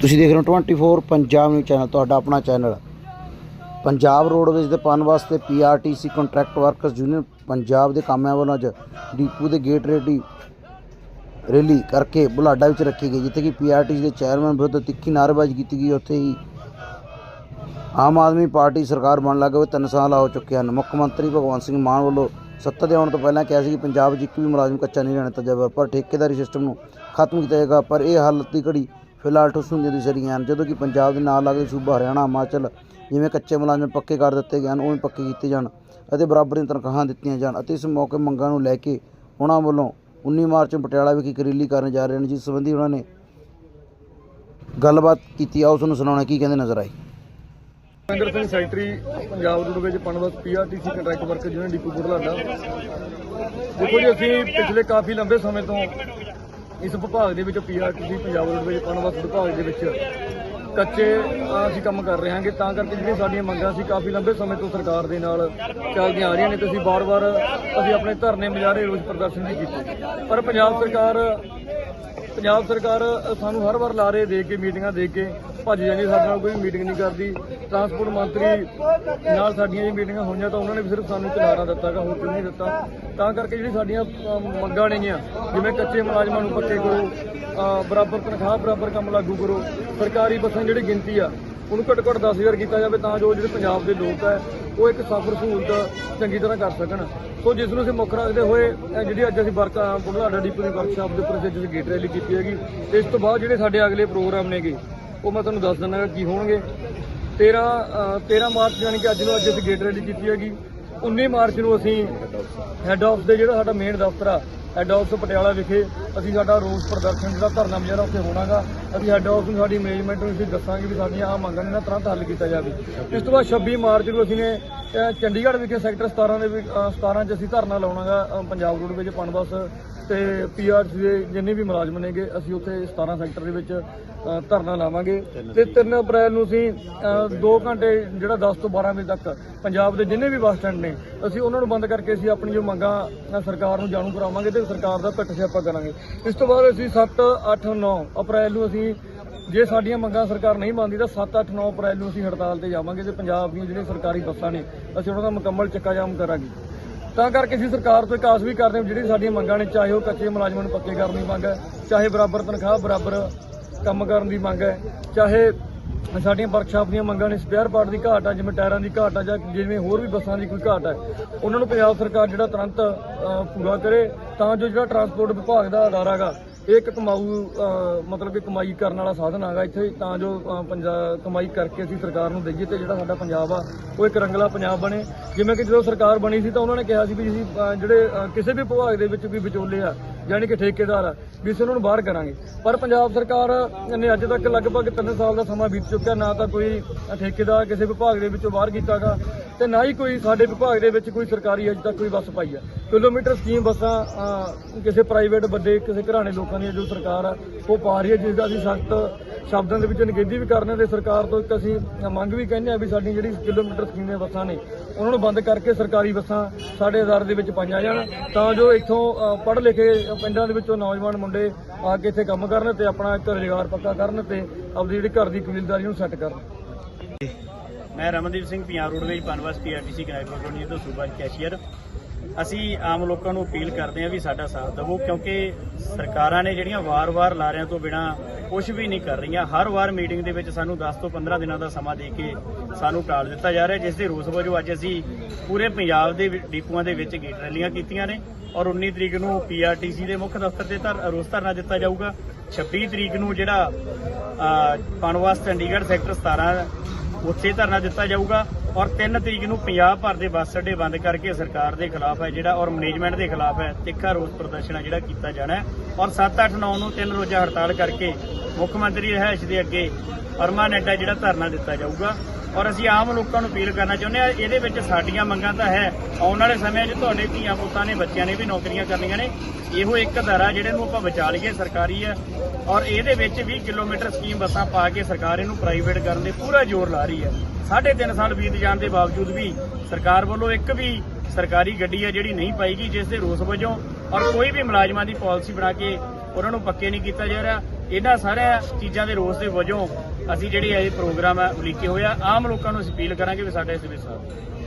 ਤੁਸੀਂ ਦੇਖ ਰਹੇ ਹੋ 24 ਪੰਜਾਬ ਨਿਊਜ਼ ਚੈਨਲ ਤੁਹਾਡਾ ਆਪਣਾ ਚੈਨਲ ਪੰਜਾਬ ਰੋਡਵੇਜ਼ ਦੇ ਪਾਉਣ ਵਾਸਤੇ PRTC contract workers union Punjab ਦੇ ਕਾਮਿਆਂ ਵੱਲੋਂ ਅੱਜ ਡੀਪੂ ਦੇ ਗੇਟ ਰੇਡੀ ਰੈਲੀ ਕਰਕੇ ਬੁਲਾਡਾ ਵਿੱਚ ਰੱਖੀ ਗਈ, ਜਿੱਥੇ ਕਿ ਪੀਆਰਟੀਸੀ ਦੇ ਚੇਅਰਮੈਨ ਵਿਰੁੱਧ ਤਿੱਖੀ ਨਾਅਰੇਬਾਜ਼ੀ ਕੀਤੀ ਗਈ, ਉੱਥੇ ਹੀ ਆਮ ਆਦਮੀ ਪਾਰਟੀ ਸਰਕਾਰ ਬਣਨ ਲੱਗ ਹੋਏ ਤਿੰਨ ਸਾਲ ਹੋ ਚੁੱਕੇ ਹਨ। ਮੁੱਖ ਮੰਤਰੀ ਭਗਵੰਤ ਸਿੰਘ ਮਾਨ ਵੱਲੋਂ ਸੱਤਾ ਦੇ ਆਉਣ ਤੋਂ ਪਹਿਲਾਂ ਕਿਹਾ ਸੀ ਕਿ ਪੰਜਾਬ 'ਚ ਇੱਕ ਵੀ ਮੁਲਾਜ਼ਮ ਕੱਚਾ ਨਹੀਂ ਰਹਿਣ ਦਿੱਤਾ ਜਾਵੇਗਾ, ਪਰ ਠੇਕੇਦਾਰੀ ਸਿਸਟਮ ਨੂੰ ਖਤਮ ਕੀਤਾ ਜਾਏਗਾ ਪਰ ਇਹ ਹਾਲਤ ਦੀ ਘੜੀ ਫਿਲਹਾਲ ਠੁੱਸ ਹੁੰਦੀ ਦਿਸ ਰਹੀਆਂ ਹਨ। ਜਦੋਂ ਕਿ ਪੰਜਾਬ ਦੇ ਨਾਲ ਲੱਗਦੇ ਸੂਬਾ ਹਰਿਆਣਾ, ਹਿਮਾਚਲ ਜਿਵੇਂ ਕੱਚੇ ਮੁਲਾਜ਼ਮ ਪੱਕੇ ਕਰ ਦਿੱਤੇ ਗਏ ਹਨ ਉਵੇਂ ਪੱਕੇ ਕੀਤੇ ਜਾਣ ਅਤੇ ਬਰਾਬਰ ਦੀਆਂ ਤਨਖਾਹਾਂ ਦਿੱਤੀਆਂ ਜਾਣ ਅਤੇ ਇਸ ਮੌਕੇ ਮੰਗਾਂ ਨੂੰ ਲੈ ਕੇ ਉਹਨਾਂ ਵੱਲੋਂ 19 ਮਾਰਚ ਨੂੰ ਪਟਿਆਲਾ ਵਿਖੇ ਇੱਕ ਰੈਲੀ ਕਰਨ ਜਾ ਰਹੇ ਨੇ, ਜਿਸ ਸੰਬੰਧੀ ਉਹਨਾਂ ਨੇ ਗੱਲਬਾਤ ਕੀਤੀ। ਆਓ ਤੁਹਾਨੂੰ ਸੁਣਾਉਣਾ ਕੀ ਕਹਿੰਦੇ ਨਜ਼ਰ ਆਈ ਅੰਦਰ Singh secretary, Punjab roadways ਪਨਵਤ PRTC contract worker union depot Budhlada. ਦੇਖੋ ਜੀ, ਅਸੀਂ ਪਿਛਲੇ ਕਾਫੀ ਲੰਬੇ ਸਮੇਂ ਤੋਂ ਇਸ ਵਿਭਾਗ ਦੇ ਵਿੱਚ ਪੀਆਰਟੀਸੀ ਪੰਜਾਬ ਰੋਡਵੇਜ ਪਨਵਤ ਵਿਭਾਗ ਦੇ ਵਿੱਚ। ਕੱਚੇ ਅਸੀਂ ਕੰਮ ਕਰ ਰਹੇ ਹਾਂਗੇ, ਤਾਂ ਕਰਕੇ ਜਿਹੜੀਆਂ ਸਾਡੀਆਂ ਮੰਗਾਂ ਸੀ ਕਾਫੀ ਲੰਬੇ ਸਮੇਂ ਤੋਂ ਸਰਕਾਰ ਦੇ ਨਾਲ ਚੱਲਦੀਆਂ ਆ ਰਹੀਆਂ ਨੇ ਤੇ ਅਸੀਂ ਬਾਰ-ਬਾਰ ਅਸੀਂ ਆਪਣੇ ਧਰਨੇ ਮੁਜ਼ਾਹਰੇ ਰੋਸ ਪ੍ਰਦਰਸ਼ਨ ਵੀ ਕੀਤੇ। ਪਰ ਪੰਜਾਬ ਸਰਕਾਰ ਪੰਜਾਬ ਸਰਕਾਰ ਸਾਨੂੰ ਹਰ ਵਾਰ ਲਾਰੇ ਦੇ ਕੇ, ਮੀਟਿੰਗਾਂ ਦੇ ਕੇ, ਭੱਜ ਜਾਂਦੀ, ਸਾਡੇ ਨਾਲ ਕੋਈ ਮੀਟਿੰਗ ਨਹੀਂ ਕਰਦੀ। ਟਰਾਂਸਪੋਰਟ ਮੰਤਰੀ ਨਾਲ ਸਾਡੀਆਂ ਜੇ ਮੀਟਿੰਗਾਂ ਹੋਈਆਂ ਤਾਂ ਉਹਨਾਂ ਨੇ ਵੀ ਸਿਰਫ ਸਾਨੂੰ ਚਲਾਰਾ ਦਿੱਤਾਗਾ ਹੋਰ ਕੁਝ ਨਹੀਂ ਦਿੱਤਾ। ਤਾਂ ਕਰਕੇ ਜਿਹੜੀ ਸਾਡੀਆਂ ਮੰਗਾਂ ਨੇਗੀਆਂ, ਜਿਵੇਂ ਕੱਚੇ ਮੁਲਾਜ਼ਮਾਂ ਨੂੰ ਪੱਕੇ ਕਰੋ ਬਰਾਬਰ ਤਨਖਾਹ ਬਰਾਬਰ ਕੰਮ ਲਾਗੂ ਕਰੋ, ਸਰਕਾਰੀ ਬੱਸਾਂ ਜਿਹੜੀ ਗਿਣਤੀ ਆ, ਉਹਨੂੰ ਘੱਟ ਘੱਟ 10000 ਕੀਤਾ ਜਾਵੇ, ਤਾਂ ਜੋ ਜਿਹੜੇ ਪੰਜਾਬ ਦੇ ਲੋਕ ਹੈ ਉਹ ਇੱਕ ਸਫ਼ਰ ਸਹੂਲਤ ਚੰਗੀ ਤਰ੍ਹਾਂ ਕਰ ਸਕਣ। ਸੋ ਜਿਸ ਨੂੰ ਅਸੀਂ ਮੁੱਖ ਰੱਖਦੇ ਹੋਏ ਜਿਹੜੀ ਅੱਜ ਅਸੀਂ ਵਰਕ ਬੁਢਲਾਡਾ ਡਿਪੂ ਦੀ ਵਰਕਸ਼ਾਪ ਦੇ ਉੱਪਰ ਅਸੀਂ ਅੱਜ ਗੇਟ ਰੈਲੀ ਕੀਤੀ ਹੈਗੀ। ਇਸ ਤੋਂ ਬਾਅਦ ਜਿਹੜੇ ਸਾਡੇ ਅਗਲੇ ਪ੍ਰੋਗਰਾਮ ਨੇਗੇ ਉਹ ਮੈਂ ਤੁਹਾਨੂੰ ਦੱਸ ਦਿੰਦਾ ਕੀ ਹੋਣਗੇ। 13 ਅ, 13 ਮਾਰਚ ਯਾਨੀ ਕਿ ਅੱਜ ਨੂੰ ਅੱਜ ਅਸੀਂ ਗੇਟ ਰੈਲੀ ਕੀਤੀ ਹੈਗੀ। 19 ਮਾਰਚ ਨੂੰ ਅਸੀਂ ਹੈੱਡ ਆਫਿਸ ਦੇ ਜਿਹੜਾ ਸਾਡਾ ਮੇਨ ਦਫ਼ਤਰ ਆ ਹੈੱਡ ਆਫਿਸ ਪਟਿਆਲਾ ਵਿਖੇ ਅਸੀਂ ਸਾਡਾ ਰੋਸ ਪ੍ਰਦਰਸ਼ਨ ਜਿਹੜਾ ਧਰਨਾ ਮੁਜ਼ਾਹਰਾ ਉੱਥੇ ਹੋਣਾਗਾ ਅਸੀਂ ਹੈੱਡ ਆਫਿਸ ਨੂੰ ਸਾਡੀ ਮੈਨੇਜਮੈਂਟ ਨੂੰ ਅਸੀਂ ਦੱਸਾਂਗੇ ਵੀ ਸਾਡੀਆਂ ਆਹ ਮੰਗਾਂ ਨੇ ਨਾ ਤੁਰੰਤ ਹੱਲ ਕੀਤਾ ਜਾਵੇ। ਇਸ ਤੋਂ ਬਾਅਦ 26 ਮਾਰਚ ਨੂੰ ਅਸੀਂ ਨੇ ਚੰਡੀਗੜ੍ਹ ਵਿਖੇ ਸੈਕਟਰ 17 ਦੇ ਵਿੱਚ ਅਹ, 17 ਚ ਅਸੀਂ ਧਰਨਾ ਲਾਉਣਾਗਾ ਅਹ, ਪੰਜਾਬ ਰੋਡ ਵਿੱਚ ਪਨਬਸ ਤੇ ਪੀਆਰਸੀ ਦੇ ਜਿੰਨੇ ਵੀ ਮੁਲਾਜ਼ਮ ਨੇਗੇ ਅਸੀਂ ਉੱਥੇ 17 ਸੈਕਟਰ ਦੇ ਵਿੱਚ ਧਰਨਾ ਲਾਵਾਂਗੇ। ਤੇ 3 ਅਪ੍ਰੈਲ ਨੂੰ ਅਸੀਂ 2 ਘੰਟੇ ਜਿਹੜਾ 10 ਤੋਂ 12 ਵਜੇ ਤੱਕ ਪੰਜਾਬ ਦੇ ਜਿੰਨੇ ਵੀ ਬੱਸ ਸਟੈਂਡ ਨੇ ਅਸੀਂ ਉਹਨਾਂ ਨੂੰ ਬੰਦ ਕਰਕੇ ਅਸੀਂ ਆਪਣੀ ਜੋ ਮੰਗਾਂ ਸਰਕਾਰ ਨੂੰ ਜਾਣੂ ਕਰਾਵਾਂਗੇ ਤੇ ਸਰਕਾਰ ਦਾ ਪਿੱਟ ਸਿਆਪਾ ਕਰਾਂਗੇ। ਇਸ ਤੋਂ ਬਾਅਦ ਅਸੀਂ 7 8 9 ਅਪ੍ਰੈਲ ਨੂੰ ਅਸੀਂ ਜੇ ਸਾਡੀਆਂ ਮੰਗਾਂ ਸਰਕਾਰ ਨਹੀਂ ਮੰਨਦੀ ਤਾਂ 7 8 9 ਅਪ੍ਰੈਲ ਨੂੰ ਅਸੀਂ ਹੜਤਾਲ ਤੇ ਜਾਵਾਂਗੇ ਤੇ ਪੰਜਾਬ ਦੀਆਂ ਜਿਹੜੀਆਂ ਸਰਕਾਰੀ ਬੱਸਾਂ ਨੇ, ਅਸੀਂ ਉਹਨਾਂ ਦਾ ਮੁਕੰਮਲ ਚੱਕਾ ਜਾਮ ਕਰਾਂਗੇ। ਤਾਂ ਕਰਕੇ ਅਸੀਂ ਸਰਕਾਰ ਤੋਂ ਇੱਕ ਆਸ ਵੀ ਕਰਦੇ ਹਾਂ ਵੀ ਜਿਹੜੀ ਸਾਡੀਆਂ ਮੰਗਾਂ ਨੇ, ਚਾਹੇ ਉਹ ਕੱਚੇ ਮੁਲਾਜ਼ਮਾਂ ਨੂੰ ਪੱਕੇ ਕਰਨ ਦੀ ਮੰਗ ਹੈ, ਚਾਹੇ ਬਰਾਬਰ ਤਨਖਾਹ, ਬਰਾਬਰ ਕੰਮ ਕਰਨ ਦੀ ਮੰਗ ਹੈ, ਚਾਹੇ ਸਾਡੀਆਂ ਵਰਕਸ਼ਾਪ ਦੀਆਂ ਮੰਗਾਂ ਨੇ ਸਪੇਅਰ ਪਾਰਟ ਦੀ ਘਾਟ ਆ, ਜਿਵੇਂ ਟਾਇਰਾਂ ਦੀ ਘਾਟ ਆ ਜਾਂ ਜਿਵੇਂ ਹੋਰ ਵੀ ਬੱਸਾਂ ਦੀ ਕੋਈ ਘਾਟ ਹੈ ਉਹਨਾਂ ਨੂੰ ਪੰਜਾਬ ਸਰਕਾਰ ਜਿਹੜਾ ਤੁਰੰਤ ਪੂਰਾ ਕਰੇ, ਤਾਂ ਜੋ ਜਿਹੜਾ ਟਰਾਂਸਪੋਰਟ ਵਿਭਾਗ ਦਾ ਅਦਾਰਾ ਗਾ ਇਹ ਇੱਕ ਕਮਾਊ ਮਤਲਬ ਕਿ ਕਮਾਈ ਕਰਨ ਵਾਲਾ ਸਾਧਨ ਹੈਗਾ ਇੱਥੇ ਤਾਂ ਜੋ ਅ, ਪੰਜਾਬ ਕਮਾਈ ਕਰਕੇ ਅਸੀਂ ਸਰਕਾਰ ਨੂੰ ਦਈਏ ਤੇ ਜਿਹੜਾ ਸਾਡਾ ਪੰਜਾਬ ਆ ਉਹ ਇੱਕ ਰੰਗਲਾ ਪੰਜਾਬ ਬਣੇ। ਜਿਵੇਂ ਕਿ ਜਦੋਂ ਸਰਕਾਰ ਬਣੀ ਸੀ ਤਾਂ ਉਹਨਾਂ ਨੇ ਕਿਹਾ ਸੀ ਵੀ ਅਸੀਂ ਜਿਹੜੇ ਕਿਸੇ ਵੀ ਵਿਭਾਗ ਦੇ ਵਿੱਚ ਕੋਈ ਵਿਚੋਲੇ ਆ ਯਾਨੀ ਕਿ ਠੇਕੇਦਾਰ ਆ ਵੀ ਅਸੀਂ ਉਹਨਾਂ ਨੂੰ ਬਾਹਰ ਕਰਾਂਗੇ। ਪਰ ਪੰਜਾਬ ਸਰਕਾਰ ਨੇ ਅੱਜ ਤੱਕ ਲਗਭਗ 3 ਸਾਲ ਦਾ ਸਮਾਂ ਬੀਤ ਚੁੱਕਿਆ ਨਾ ਤਾਂ ਕੋਈ ਠੇਕੇਦਾਰ ਕਿਸੇ ਵਿਭਾਗ ਦੇ ਵਿੱਚੋਂ ਬਾਹਰ ਕੀਤਾਗਾ ਤੇ ਨਾ ਹੀ ਕੋਈ ਸਾਡੇ ਵਿਭਾਗ ਦੇ ਵਿੱਚ ਕੋਈ ਸਰਕਾਰੀ ਅੱਜ ਤੱਕ ਕੋਈ ਬੱਸ ਪਾਈ ਆ। ਕਿਲੋਮੀਟਰ ਸਕੀਮ ਬੱਸਾਂ ਕਿਸੇ ਪ੍ਰਾਈਵੇਟ ਵੱਡੇ ਕਿਸੇ ਘਰਾਣੇ ਲੋਕਾਂ ਦੀਆਂ ਜੋ ਸਰਕਾਰ ਆ, ਉਹ ਪਾ ਰਹੀ ਹੈ ਜਿਸ ਦਾ ਅਸੀਂ ਸਖਤ ਸ਼ਬਦਾਂ ਦੇ ਵਿੱਚ ਨਿਖੇਧੀ ਵੀ ਕਰਨੇ ਤੇ ਸਰਕਾਰ ਤੋਂ ਇੱਕ ਅਸੀਂ ਮੰਗ ਵੀ ਕਹਿੰਦੇ ਆ ਵੀ ਸਾਡੀ ਜਿਹੜੀ ਕਿਲੋਮੀਟਰ ਸਕੀਮ ਦੀਆਂ ਬੱਸਾਂ ਨੇ, ਉਹਨਾਂ ਨੂੰ ਬੰਦ ਕਰਕੇ ਸਰਕਾਰੀ ਬੱਸਾਂ ਸਾਡੇ ਅਦਾਰੇ ਦੇ ਵਿੱਚ ਪਾਈਆਂ ਜਾਣ, ਤਾਂ ਜੋ ਇੱਥੋਂ ਪੜ੍ਹ ਲਿਖੇ ਪਿੰਡਾਂ ਦੇ ਵਿੱਚੋਂ ਨੌਜਵਾਨ ਮੁੰਡੇ ਆ ਕੇ ਇੱਥੇ ਕੰਮ ਕਰਨ ਤੇ ਆਪਣਾ ਇੱਕ ਰੁਜ਼ਗਾਰ ਪੱਕਾ ਕਰਨ ਤੇ ਆਪਣੀ ਜਿਹੜੀ ਘਰ ਦੀ ਕਬੀਲਦਾਰੀ ਨੂੰ ਸੈੱਟ ਕਰਨ। ਮੈਂ ਰਮਨਦੀਪ ਸਿੰਘ, ਪੰਜਾਬ ਰੋਡਵੇਜ ਪਨਵਸ ਪੀਆਰਟੀਸੀ ਕਨੈਕਟਰ ਯੂਨੀਅਨ ਤੋਂ ਸੂਬਾ ਕੈਸ਼ੀਅਰ। ਅਸੀਂ ਆਮ ਲੋਕਾਂ ਨੂੰ ਅਪੀਲ ਕਰਦੇ ਹਾਂ ਵੀ ਸਾਡਾ ਸਾਥ ਦਿਵੋ ਕਿਉਂਕਿ ਸਰਕਾਰਾਂ ਨੇ ਜਿਹੜੀਆਂ ਵਾਰ-ਵਾਰ ਲਾਰਿਆਂ ਤੋਂ ਬਿਨਾ ਕੁਝ ਵੀ ਨਹੀਂ ਕਰ ਰਹੀਆਂ ਹਰ ਵਾਰ ਮੀਟਿੰਗ ਦੇ ਵਿੱਚ ਸਾਨੂੰ 10 ਤੋਂ 15 ਦਿਨਾਂ ਦਾ ਸਮਾਂ ਦੇ ਕੇ ਸਾਨੂੰ ਟਾਲ ਦਿੱਤਾ ਜਾ ਰਿਹਾ ਜਿਸ ਦੇ ਰੋਸ ਵਜੋਂ ਅੱਜ ਅਸੀਂ ਪੂਰੇ ਪੰਜਾਬ ਦੇ ਡਿਪੂਆਂ ਦੇ ਵਿੱਚ ਗੇਟ ਰੈਲੀਆਂ ਕੀਤੀਆਂ ਨੇ ਔਰ 19 ਤਰੀਕ ਨੂੰ ਪੀਆਰਟੀਸੀ ਦੇ ਮੁੱਖ ਦਫ਼ਤਰ ਤੇ ਧਰ ਰੋਸ ਧਰਨਾ ਦਿੱਤਾ ਜਾਊਗਾ। 26 ਤਰੀਕ ਨੂੰ ਜਿਹੜਾ ਅ, ਪਨਵਾਸ ਚੰਡੀਗੜ੍ਹ ਸੈਕਟਰ 17 ਉੱਥੇ ਧਰਨਾ ਦਿੱਤਾ ਜਾਊਗਾ। ਔਰ 3 ਤਰੀਕ ਨੂੰ ਪੰਜਾਬ ਭਰ ਦੇ ਬੱਸ ਅੱਡੇ ਬੰਦ ਕਰਕੇ ਸਰਕਾਰ ਦੇ ਖਿਲਾਫ ਹੈ ਜਿਹੜਾ ਔਰ ਮੈਨੇਜਮੈਂਟ ਦੇ ਖਿਲਾਫ ਹੈ, ਤਿੱਖਾ ਰੋਸ ਪ੍ਰਦਰਸ਼ਨ ਹੈ ਜਿਹੜਾ ਕੀਤਾ ਜਾਣਾ ਔਰ 7 8 9 ਨੂੰ ਤਿੰਨ ਰੋਜ਼ਾ ਹੜਤਾਲ ਕਰਕੇ ਮੁੱਖ ਮੰਤਰੀ ਰਿਹਾਇਸ਼ ਦੇ ਅੱਗੇ ਪਰਮਾਨੈਂਟ ਹੈ ਜਿਹੜਾ ਧਰਨਾ ਦਿੱਤਾ ਜਾਊਗਾ। ਔਰ ਅਸੀਂ ਆਮ ਲੋਕਾਂ ਨੂੰ ਅਪੀਲ ਕਰਨਾ ਚਾਹੁੰਦੇ ਹਾਂ, ਇਹਦੇ ਵਿੱਚ ਸਾਡੀਆਂ ਮੰਗਾਂ ਤਾਂ ਹੈ। ਆਉਣ ਵਾਲੇ ਸਮੇਂ 'ਚ ਤੁਹਾਡੇ ਧੀਆਂ ਪੁੱਤਾਂ ਨੇ, ਬੱਚਿਆਂ ਨੇ ਵੀ ਨੌਕਰੀਆਂ ਕਰਨੀਆਂ ਨੇ। ਇਹੋ ਇੱਕ ਧਾਰਾ ਜਿਹੜੇ ਨੂੰ ਆਪਾਂ ਬਚਾ ਲਈਏ, ਸਰਕਾਰੀ ਹੈ। ਔਰ ਇਹਦੇ ਵਿੱਚ 20 ਕਿਲੋਮੀਟਰ ਸਕੀਮ ਬੱਸਾਂ ਪਾ ਕੇ ਸਰਕਾਰ ਇਹਨੂੰ ਪ੍ਰਾਈਵੇਟ ਕਰਨ ਦੇ ਪੂਰਾ ਜ਼ੋਰ ਲਾ ਰਹੀ ਹੈ। ਸਾਢੇ ਤਿੰਨ ਸਾਲ ਬੀਤ ਜਾਣ ਦੇ ਬਾਵਜੂਦ ਵੀ ਸਰਕਾਰ ਵੱਲੋਂ ਇੱਕ ਵੀ ਸਰਕਾਰੀ ਗੱਡੀ ਹੈ ਜਿਹੜੀ ਨਹੀਂ ਪਾਈਗੀ ਜਿਸ ਦੇ ਰੋਸ ਵਜੋਂ ਔਰ ਕੋਈ ਵੀ ਮੁਲਾਜ਼ਮਾਂ ਦੀ ਪਾਲਿਸੀ ਬਣਾ ਕੇ ਉਹਨਾਂ ਨੂੰ ਪੱਕੇ ਨਹੀਂ ਕੀਤਾ ਜਾ ਰਿਹਾ। ਇਹਨਾਂ ਸਾਰਿਆਂ ਚੀਜ਼ਾਂ ਦੇ ਰੋਸ ਦੇ ਵਜੋਂ ਅਸੀਂ ਜਿਹੜੇ ਇਹ ਪ੍ਰੋਗਰਾਮ ਹੈ ਉਲੀਕੇ ਹੋਇਆ ਆਮ ਲੋਕਾਂ ਨੂੰ ਅਸੀਂ ਅਪੀਲ ਕਰਾਂਗੇ ਵੀ ਸਾਡੇ ਇਸ ਵਿੱਚ ਸਾਥ